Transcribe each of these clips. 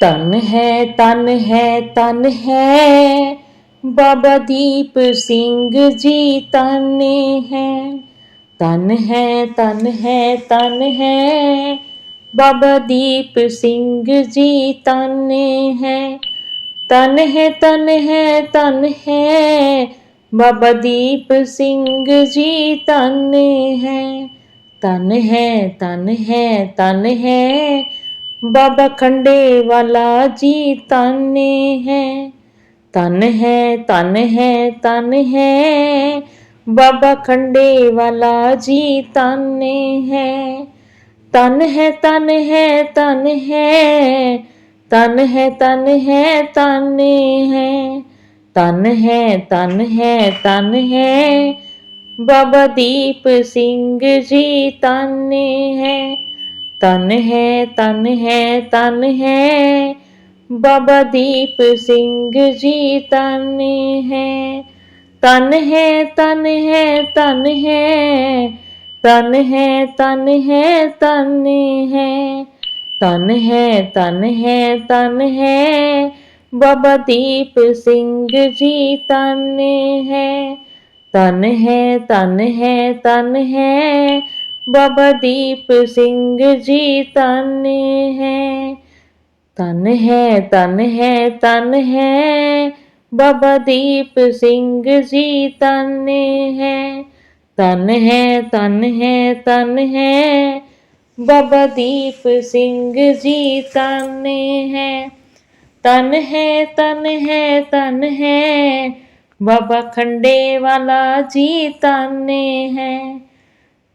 तन है तन है तन है। बाबा दीप सिंह जी, तन है। तन है तन है तन है। बाबा दीप सिंह जी, तन है। तन है तन है तन है। बाबा दीप सिंह जी, तन है। तन है तन है तन है। बाबा खंडे वाला जी ताने हैं। तन है तन है तन है। बाबा खंडे वाला जी ताने हैं। तन है तन है तन है। तन है तन है, ताने हैं। तन है तन है तन है। बाबा दीप सिंह जी ताने हैं। तन है तन है तन है बाबा दीप सिंह जी तन है तन है तन है तन है तन है तन है तन है तन है तन है तन है बाबा दीप सिंह जी तन है तन है तन है तन है बाबा दीप सिंह जी तन है। तन है तन है तन है। बाबा दीप सिंह जी तन है। तन है तन है तन है। बाबा दीप सिंह जी तन है। तन है तन है तन है। बाबा खंडे वाला जी तन है।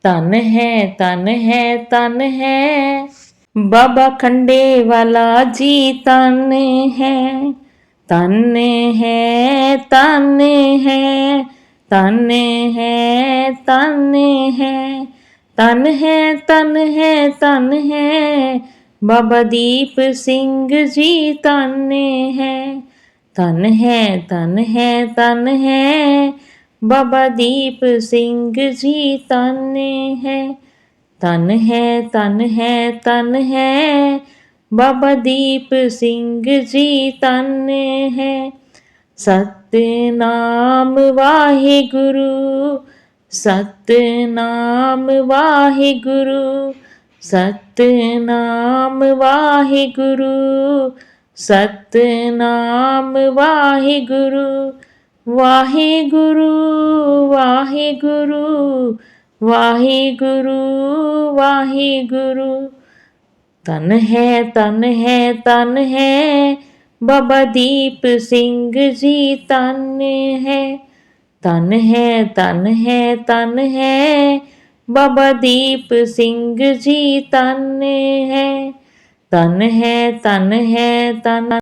तन है तन है तन है। बाबा खंडे वाला जी तन है। तन है तन है। तन है तन है। तन है तन है तन है। बाबा दीप सिंह जी तन है। तन है तन है तन है। ਬਾਬਾ ਦੀਪ ਸਿੰਘ ਜੀ ਤਨ ਹੈ ਤਨ ਹੈ ਤਨ ਹੈ ਤਨ ਹੈ। ਬਾਬਾ ਦੀਪ ਸਿੰਘ ਜੀ ਤਨ ਹੈ। ਸਤਨਾਮ ਵਾਹਿਗੁਰੂ ਸਤਨਾਮ ਵਾਹਿਗੁਰੂ ਸਤਨਾਮ ਵਾਹਿਗੁਰੂ ਸਤਨਾਮ ਵਾਹਿਗੁਰੂ। वाहे गुरु वाहे गुरु वाहे गुरु वाहे गुरु तन है तन है तन है, बाबा दीप सिंह जी तन है। तन है तन है तन है, बाबा दीप सिंह जी तन है। तन है तन है, तन